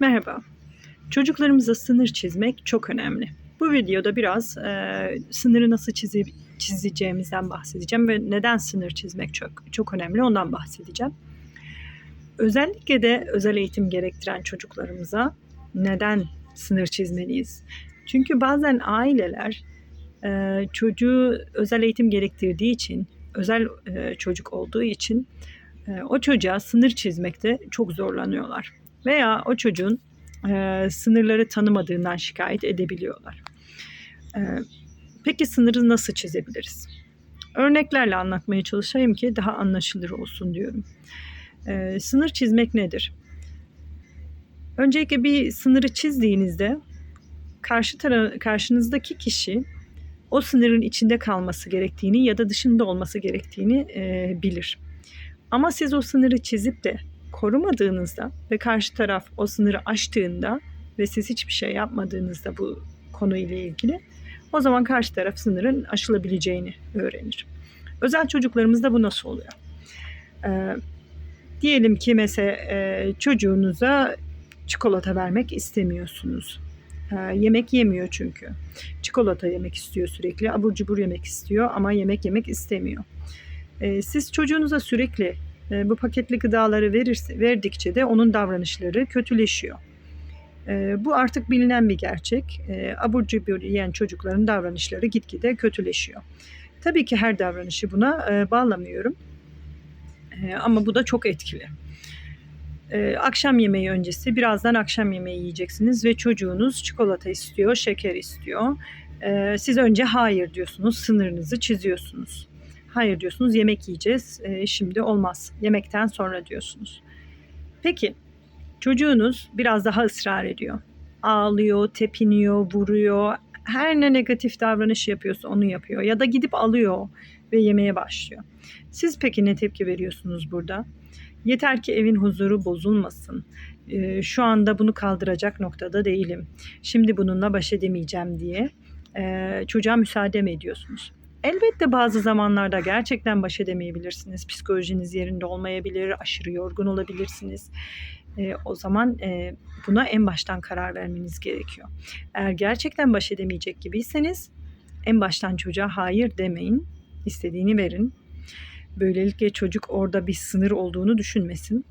Merhaba. Çocuklarımıza sınır çizmek çok önemli. Bu videoda biraz e, sınırı nasıl çizi, çizeceğimizden bahsedeceğim ve neden sınır çizmek çok çok önemli ondan bahsedeceğim. Özellikle de özel eğitim gerektiren çocuklarımıza neden sınır çizmeliyiz? Çünkü bazen aileler e, çocuğu özel eğitim gerektirdiği için, özel e, çocuk olduğu için e, o çocuğa sınır çizmekte çok zorlanıyorlar veya o çocuğun e, sınırları tanımadığından şikayet edebiliyorlar. E, peki sınırı nasıl çizebiliriz? Örneklerle anlatmaya çalışayım ki daha anlaşılır olsun diyorum. E, sınır çizmek nedir? Öncelikle bir sınırı çizdiğinizde karşı tara- karşınızdaki kişi o sınırın içinde kalması gerektiğini ya da dışında olması gerektiğini e, bilir. Ama siz o sınırı çizip de korumadığınızda ve karşı taraf o sınırı aştığında ve siz hiçbir şey yapmadığınızda bu konuyla ilgili o zaman karşı taraf sınırın aşılabileceğini öğrenir. Özel çocuklarımızda bu nasıl oluyor? Ee, diyelim ki mesela e, çocuğunuza çikolata vermek istemiyorsunuz. Ee, yemek yemiyor çünkü. Çikolata yemek istiyor sürekli, abur cubur yemek istiyor ama yemek yemek istemiyor. Ee, siz çocuğunuza sürekli e, bu paketli gıdaları verirse, verdikçe de onun davranışları kötüleşiyor. E, bu artık bilinen bir gerçek. E, abur cubur yiyen çocukların davranışları gitgide kötüleşiyor. Tabii ki her davranışı buna e, bağlamıyorum. Ama bu da çok etkili. Akşam yemeği öncesi birazdan akşam yemeği yiyeceksiniz ve çocuğunuz çikolata istiyor, şeker istiyor. Siz önce hayır diyorsunuz, sınırınızı çiziyorsunuz. Hayır diyorsunuz yemek yiyeceğiz. E, şimdi olmaz. Yemekten sonra diyorsunuz. Peki çocuğunuz biraz daha ısrar ediyor. Ağlıyor, tepiniyor, vuruyor. Her ne negatif davranış yapıyorsa onu yapıyor. Ya da gidip alıyor ve yemeye başlıyor. Siz peki ne tepki veriyorsunuz burada? Yeter ki evin huzuru bozulmasın. E, şu anda bunu kaldıracak noktada değilim. Şimdi bununla baş edemeyeceğim diye e, çocuğa müsaade mi ediyorsunuz? Elbette bazı zamanlarda gerçekten baş edemeyebilirsiniz. Psikolojiniz yerinde olmayabilir, aşırı yorgun olabilirsiniz. E, o zaman e, buna en baştan karar vermeniz gerekiyor. Eğer gerçekten baş edemeyecek gibiyseniz en baştan çocuğa hayır demeyin. İstediğini verin. Böylelikle çocuk orada bir sınır olduğunu düşünmesin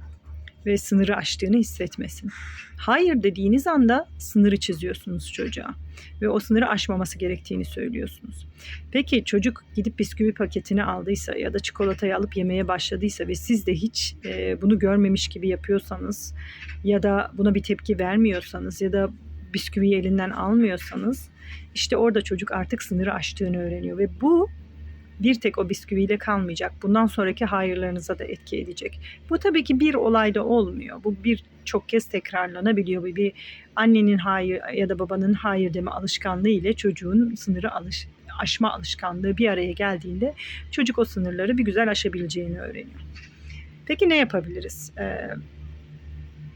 ve sınırı aştığını hissetmesin. Hayır dediğiniz anda sınırı çiziyorsunuz çocuğa ve o sınırı aşmaması gerektiğini söylüyorsunuz. Peki çocuk gidip bisküvi paketini aldıysa ya da çikolatayı alıp yemeye başladıysa ve siz de hiç e, bunu görmemiş gibi yapıyorsanız ya da buna bir tepki vermiyorsanız ya da bisküviyi elinden almıyorsanız işte orada çocuk artık sınırı aştığını öğreniyor ve bu bir tek o bisküviyle kalmayacak. Bundan sonraki hayırlarınıza da etki edecek. Bu tabii ki bir olayda olmuyor. Bu bir çok kez tekrarlanabiliyor. Bu bir annenin hayır ya da babanın hayır deme alışkanlığı ile çocuğun sınırı alış, aşma alışkanlığı bir araya geldiğinde çocuk o sınırları bir güzel aşabileceğini öğreniyor. Peki ne yapabiliriz? Ee,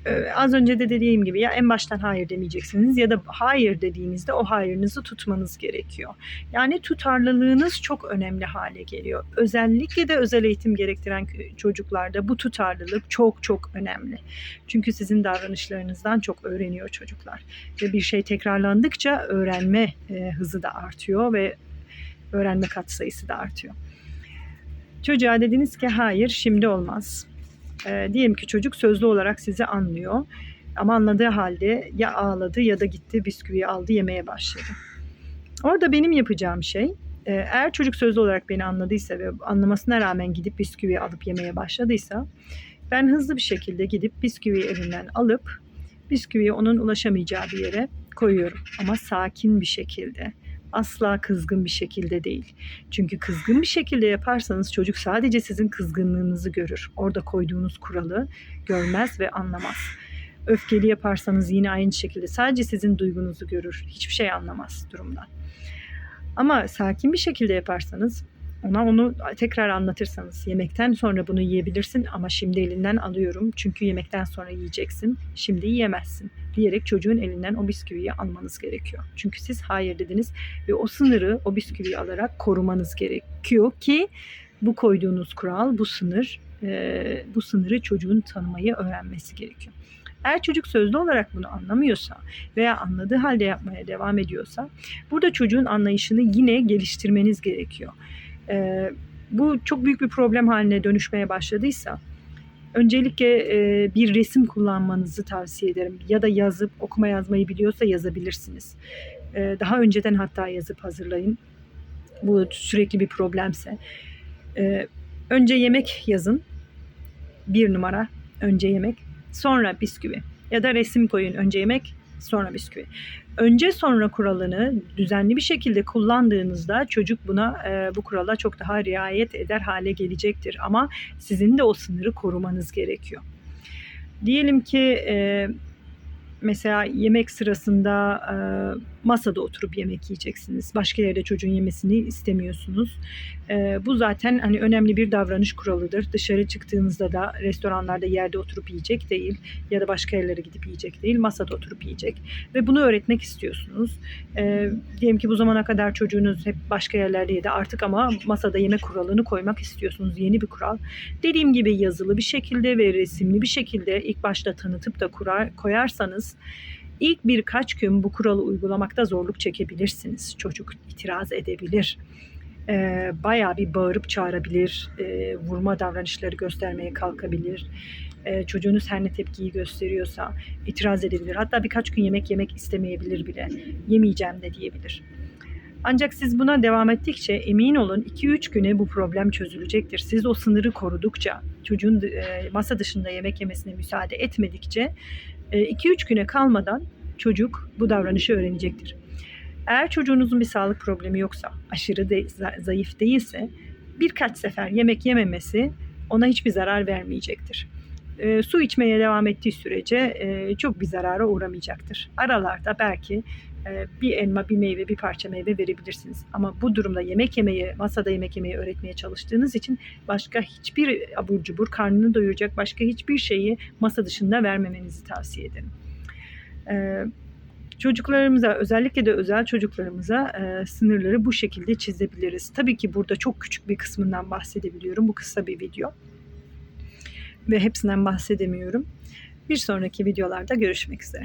ee, az önce de dediğim gibi ya en baştan hayır demeyeceksiniz ya da hayır dediğinizde o hayırınızı tutmanız gerekiyor. Yani tutarlılığınız çok önemli hale geliyor. Özellikle de özel eğitim gerektiren çocuklarda bu tutarlılık çok çok önemli. Çünkü sizin davranışlarınızdan çok öğreniyor çocuklar. Ve bir şey tekrarlandıkça öğrenme e, hızı da artıyor ve öğrenme katsayısı da artıyor. Çocuğa dediniz ki hayır şimdi olmaz e, diyelim ki çocuk sözlü olarak sizi anlıyor. Ama anladığı halde ya ağladı ya da gitti bisküviyi aldı yemeye başladı. Orada benim yapacağım şey e, eğer çocuk sözlü olarak beni anladıysa ve anlamasına rağmen gidip bisküviyi alıp yemeye başladıysa ben hızlı bir şekilde gidip bisküviyi elinden alıp bisküviyi onun ulaşamayacağı bir yere koyuyorum. Ama sakin bir şekilde asla kızgın bir şekilde değil. Çünkü kızgın bir şekilde yaparsanız çocuk sadece sizin kızgınlığınızı görür. Orada koyduğunuz kuralı görmez ve anlamaz. Öfkeli yaparsanız yine aynı şekilde sadece sizin duygunuzu görür. Hiçbir şey anlamaz durumdan. Ama sakin bir şekilde yaparsanız ona onu tekrar anlatırsanız yemekten sonra bunu yiyebilirsin ama şimdi elinden alıyorum çünkü yemekten sonra yiyeceksin. Şimdi yiyemezsin diyerek çocuğun elinden o bisküviyi almanız gerekiyor. Çünkü siz hayır dediniz ve o sınırı o bisküviyi alarak korumanız gerekiyor ki bu koyduğunuz kural, bu sınır, e, bu sınırı çocuğun tanımayı öğrenmesi gerekiyor. Eğer çocuk sözlü olarak bunu anlamıyorsa veya anladığı halde yapmaya devam ediyorsa burada çocuğun anlayışını yine geliştirmeniz gerekiyor. Ee, bu çok büyük bir problem haline dönüşmeye başladıysa öncelikle e, bir resim kullanmanızı tavsiye ederim. Ya da yazıp okuma yazmayı biliyorsa yazabilirsiniz. Ee, daha önceden hatta yazıp hazırlayın. Bu sürekli bir problemse. Ee, önce yemek yazın. Bir numara önce yemek. Sonra bisküvi. Ya da resim koyun önce yemek sonra bisküvi. Önce sonra kuralını düzenli bir şekilde kullandığınızda çocuk buna e, bu kurala çok daha riayet eder hale gelecektir. Ama sizin de o sınırı korumanız gerekiyor. Diyelim ki e, mesela yemek sırasında e, masada oturup yemek yiyeceksiniz. Başka yerde çocuğun yemesini istemiyorsunuz. E, bu zaten hani önemli bir davranış kuralıdır. Dışarı çıktığınızda da restoranlarda yerde oturup yiyecek değil ya da başka yerlere gidip yiyecek değil, masada oturup yiyecek. Ve bunu öğretmek istiyorsunuz. E, diyelim ki bu zamana kadar çocuğunuz hep başka yerlerde yedi artık ama masada yemek kuralını koymak istiyorsunuz. Yeni bir kural. Dediğim gibi yazılı bir şekilde ve resimli bir şekilde ilk başta tanıtıp da kurar, koyarsanız ilk birkaç gün bu kuralı uygulamakta zorluk çekebilirsiniz. Çocuk itiraz edebilir. Ee, bayağı bir bağırıp çağırabilir, e, vurma davranışları göstermeye kalkabilir. Ee, çocuğunuz her ne tepkiyi gösteriyorsa itiraz edebilir. Hatta birkaç gün yemek yemek istemeyebilir bile. Yemeyeceğim de diyebilir. Ancak siz buna devam ettikçe emin olun 2-3 güne bu problem çözülecektir. Siz o sınırı korudukça, çocuğun e, masa dışında yemek yemesine müsaade etmedikçe 2-3 güne kalmadan çocuk bu davranışı öğrenecektir. Eğer çocuğunuzun bir sağlık problemi yoksa, aşırı de, zayıf değilse birkaç sefer yemek yememesi ona hiçbir zarar vermeyecektir. E, su içmeye devam ettiği sürece e, çok bir zarara uğramayacaktır. Aralarda belki e, bir elma, bir meyve, bir parça meyve verebilirsiniz. Ama bu durumda yemek yemeyi, masada yemek yemeyi öğretmeye çalıştığınız için başka hiçbir abur cubur, karnını doyuracak başka hiçbir şeyi masa dışında vermemenizi tavsiye ederim. Ee, çocuklarımıza özellikle de özel çocuklarımıza e, sınırları bu şekilde çizebiliriz. Tabii ki burada çok küçük bir kısmından bahsedebiliyorum. Bu kısa bir video. Ve hepsinden bahsedemiyorum. Bir sonraki videolarda görüşmek üzere.